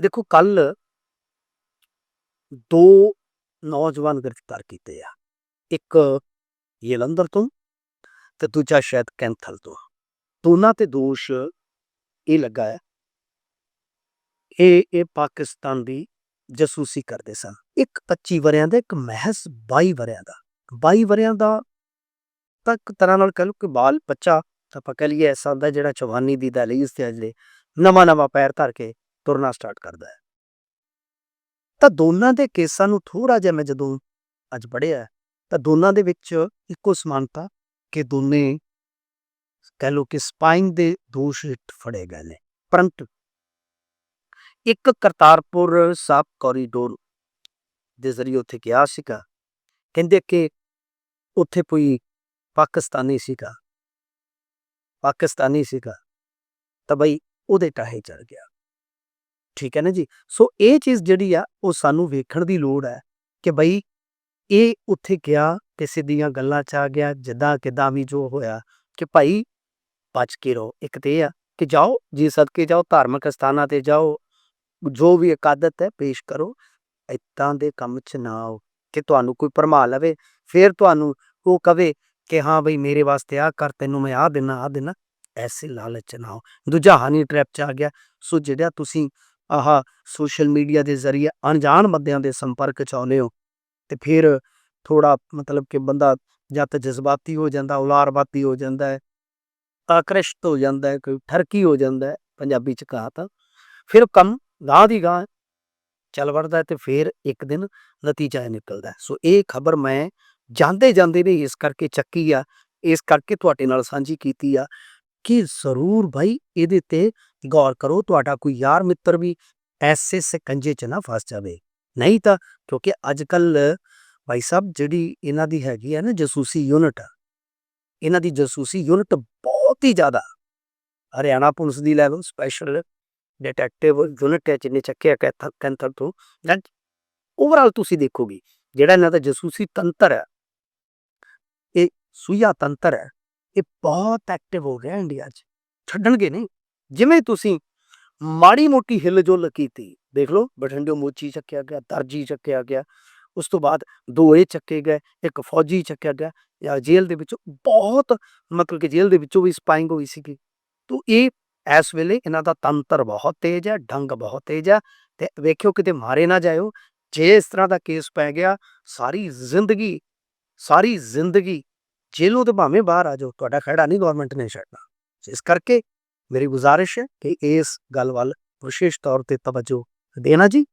ਦੇਖੋ ਕੱਲ ਦੋ ਨੌਜਵਾਨ ਗ੍ਰਿਫਤਾਰ ਕੀਤੇ ਆ। ਇੱਕ ਜਲੰਧਰ ਤੋਂ ਤੇ ਦੂਜਾ ਸ਼ਾਇਦ ਕੈਂਥਲ ਤੋਂ। ਦੋਨਾਂ ਤੇ ਦੋਸ਼ ਇਹ ਲੱਗਾ ਹੈ, ਇਹ ਇਹ ਪਾਕਿਸਤਾਨ ਦੀ ਜਸੂਸੀ ਕਰਦੇ ਸਨ। ਇੱਕ 25 ਵਰਿਆਂ ਦਾ, ਇੱਕ ਮਹਿਜ਼ 22 ਵਰਿਆਂ ਦਾ। 22 ਵਰਿਆਂ ਦਾ ਤਾਂ ਇੱਕ ਤਰ੍ਹਾਂ ਨਾਲ ਕਹ ਲਓ ਕਿ ਬਾਲ ਬੱਚਾ ਆਪਾਂ ਕਹ ਲਈਏ ਐਸਾ ਹੁੰਦਾ ਜਿਹੜਾ ਜਵਾਨੀ ਦੀ ਦਹਲੀਜ਼ ਤੇ ਅਜਲੇ ਨਵਾਂ ਨਵਾਂ ਪੈਰ ਧਰ ਕੇ ਤੁਰਨਾ ਸਟਾਰਟ ਕਰਦਾ ਹੈ। ਤਾਂ ਦੋਨਾਂ ਦੇ ਕੇਸਾਂ ਨੂੰ ਥੋੜਾ ਜਿਹਾ ਮੈਂ ਜਦੋਂ ਅੱਜ ਪੜ੍ਹਿਆ ਤਾਂ ਦੋਨਾਂ ਦੇ ਵਿੱਚ ਇੱਕੋ ਸਮਾਨਤਾ ਕਿ ਦੋਨੇ ਕਹਿ ਲਓ ਕਿ ਸਪਾਈਂਗ ਦੇ ਦੋਸ਼ ਹੇਠ ਫੜੇ ਗਏ ਨੇ। ਪਰੰਤੂ ਇੱਕ ਕਰਤਾਰਪੁਰ ਸਾਹਿਬ ਕੋਰੀਡੋਰ ਦੇ ਜ਼ਰੀਏ ਉੱਥੇ ਗਿਆ ਸੀਗਾ, ਕਹਿੰਦੇ ਕਿ ਉੱਥੇ ਕੋਈ ਪਾਕਿਸਤਾਨੀ ਸੀਗਾ ਪਾਕਿਸਤਾਨੀ ਸੀਗਾ, ਤਾਂ ਬਈ ਉਹਦੇ ਟਾਹੇ ਚੜ ਗਿਆ। ਠੀਕ ਹੈ ਨਾ ਜੀ? ਸੋ ਇਹ ਚੀਜ਼ ਜਿਹੜੀ ਆ, ਉਹ ਸਾਨੂੰ ਵੇਖਣ ਦੀ ਲੋੜ ਹੈ ਕਿ ਬਈ ਇਹ ਉੱਥੇ ਗਿਆ ਕਿਸੇ ਦੀਆਂ ਗੱਲਾਂ ਚ ਆ ਗਿਆ, ਜਿੱਦਾਂ ਕਿਦਾਂ ਵੀ ਜੋ ਹੋਇਆ ਕਿ ਭਾਈ ਬਚ ਕੇ ਰਹੋ। ਇੱਕ ਤੇ ਇਹ ਆ ਕਿ ਜਾਓ, ਜੀ ਸਦਕੇ ਜਾਓ, ਧਾਰਮਿਕ ਸਥਾਨਾਂ ਤੇ ਜਾਓ, ਜੋ ਵੀ ਇਕਾਦਤ ਹੈ, ਪੇਸ਼ ਕਰੋ। ਇਦਾਂ ਦੇ ਕੰਮ 'ਚ ਨਾ ਆਓ ਕਿ ਤੁਹਾਨੂੰ ਕੋਈ ਭਰਮਾ ਲਵੇ, ਫਿਰ ਤੁਹਾਨੂੰ ਉਹ ਕਵੇ ਕਿ ਹਾਂ ਬਈ ਮੇਰੇ ਵਾਸਤੇ ਆ ਕਰ, ਤੈਨੂੰ ਮੈਂ ਆ ਦੇਣਾ ਆ ਦੇਣਾ ਐਸੇ ਲਾਲਚ ਨਾ ਆਓ। ਦੂਜਾ ਹਾਨੀ ਟ੍ਰੈਪ 'ਚ ਆ ਗਿਆ। ਸੋ ਜਿਹੜਾ ਤੁਸੀਂ ਆਹ, ਸੋਸ਼ਲ ਮੀਡੀਆ ਦੇ ਜ਼ਰੀਏ ਅਣਜਾਣ ਬੰਦਿਆਂ ਦੇ ਸੰਪਰਕ 'ਚ ਆਉਂਦੇ ਹੋ। ਤੇ ਫਿਰ ਥੋੜਾ ਮਤਲਬ ਕਿ ਬੰਦਾ ਜਾਂ ਤਾਂ ਜਜ਼ਬਾਤੀ ਹੋ ਜਾਂਦਾ ਉਲਾਰਬਾਤੀ ਹੋ ਜਾਂਦਾ ਹੈ, ਆਕ੍ਰਿਸ਼ਟ ਹੋ ਜਾਂਦਾ ਹੈ, ਕੋਈ ਠਰਕੀ ਹੋ ਜਾਂਦਾ ਹੈ, ਪੰਜਾਬੀ 'ਚ ਕਹਾ ਤਾਂ। ਫਿਰ ਕੰਮ ਗਾਂ ਦੀ ਗਾਂ ਚੱਲ ਵੜਦਾ ਤੇ ਫਿਰ ਇੱਕ ਦਿਨ ਨਤੀਜਾ ਨਿਕਲਦਾ ਸੋ ਇਹ ਖਬਰ ਮੈਂ ਜਾਂਦੇ ਜਾਂਦੇ ਨੇ ਇਸ ਕਰਕੇ ਚੱਕੀ ਆ, ਇਸ ਕਰਕੇ ਤੁਹਾਡੇ ਨਾਲ ਸਾਂਝੀ ਕੀਤੀ ਆ ਕਿ ਜ਼ਰੂਰ ਭਾਈ ਇਹਦੇ ਤੇ ਗੌਰ ਕਰੋ ਤੁਹਾਡਾ ਕੋਈ ਯਾਰ ਮਿੱਤਰ ਵੀ ਐਸੇ ਸਕੰਜੇ 'ਚ ਨਾ ਫਸ ਜਾਵੇ ਨਹੀਂ ਤਾਂ ਕਿਉਂਕਿ ਅੱਜ ਕੱਲ ਭਾਈ ਸਾਹਿਬ ਜਿਹੜੀ ਇਹਨਾਂ ਦੀ ਹੈਗੀ ਹੈ ਨਾ ਜਸੂਸੀ ਯੂਨਿਟ ਇਹਨਾਂ ਦੀ ਜਸੂਸੀ ਯੂਨਿਟ ਬਹੁਤ ਹੀ ਜ਼ਿਆਦਾ ਹਰਿਆਣਾ ਪੁਲਿਸ ਦੀ ਲੈਵਲ ਸਪੈਸ਼ਲ ਡਿਟੈਕਟਿਵ ਯੂਨਿਟ ਹੈ ਜਿਹਨੇ ਚੱਕਿਆ ਕੈਂਥਰ ਕੈਂਥਰ ਤੋਂ ਓਵਰਆਲ ਤੁਸੀਂ ਦੇਖੋਗੇ ਜਿਹੜਾ ਇਹਨਾਂ ਦਾ ਜਸੂਸੀ ਤੰਤਰ ਹੈ ਇਹ ਸੂਇਆ ਤੰਤਰ ਹੈ ਇਹ ਬਹੁਤ ਐਕਟਿਵ ਹੋ ਗਿਆ ਇੰਡੀਆ 'ਚ। ਛੱਡਣਗੇ ਨਹੀਂ। ਜਿਵੇਂ ਤੁਸੀਂ ਮਾੜੀ ਮੋਟੀ ਹਿੱਲ ਹਿਲਜੁਲ ਕੀਤੀ, ਦੇਖ ਲਓ ਬਠਿੰਡੇ ਮੋਚੀ ਚੱਕਿਆ ਗਿਆ ਦਰਜੀ ਚੱਕਿਆ ਗਿਆ, ਉਸ ਤੋਂ ਬਾਅਦ ਦੋ ਇਹ ਚੱਕੇ ਗਏ, ਇੱਕ ਫੌਜੀ ਚੱਕਿਆ ਗਿਆ, ਜਾਂ ਜੇਲ੍ਹ ਦੇ ਵਿੱਚੋਂ ਬਹੁਤ, ਮਤਲਬ ਕਿ ਜੇਲ੍ਹ ਦੇ ਵਿੱਚੋਂ ਵੀ ਸਪਾਈਂਗ ਹੋਈ ਸੀਗੀ। ਤੋ ਇਹ, ਇਸ ਵੇਲੇ ਇਹਨਾਂ ਦਾ ਤੰਤਰ ਬਹੁਤ ਤੇਜ਼ ਹੈ ਢੰਗ ਬਹੁਤ ਤੇਜ਼ ਹੈ, ਤੇ ਵੇਖਿਓ ਕਿਤੇ ਮਾਰੇ ਨਾ ਜਾਇਓ। ਜੇ ਇਸ ਤਰ੍ਹਾਂ ਦਾ ਕੇਸ ਪੈ ਗਿਆ, ਸਾਰੀ ਜ਼ਿੰਦਗੀ ਸਾਰੀ ਜ਼ਿੰਦਗੀ ਜੇਲੋਂ ਤੇ ਭਾਵੇਂ ਬਾਹਰ ਆ ਜਾਓ, ਤੁਹਾਡਾ ਖੜਾ ਨਹੀਂ ਗਵਰਨਮੈਂਟ ਨੇ ਛੱਡਣਾ। ਇਸ ਕਰਕੇ ਮੇਰੀ ਗੁਜ਼ਾਰਿਸ਼ ਹੈ ਕਿ ਇਸ ਗੱਲ ਵੱਲ ਵਿਸ਼ੇਸ਼ ਤੌਰ ਤੇ ਤਵੱਜੋ ਦੇਣਾ ਜੀ।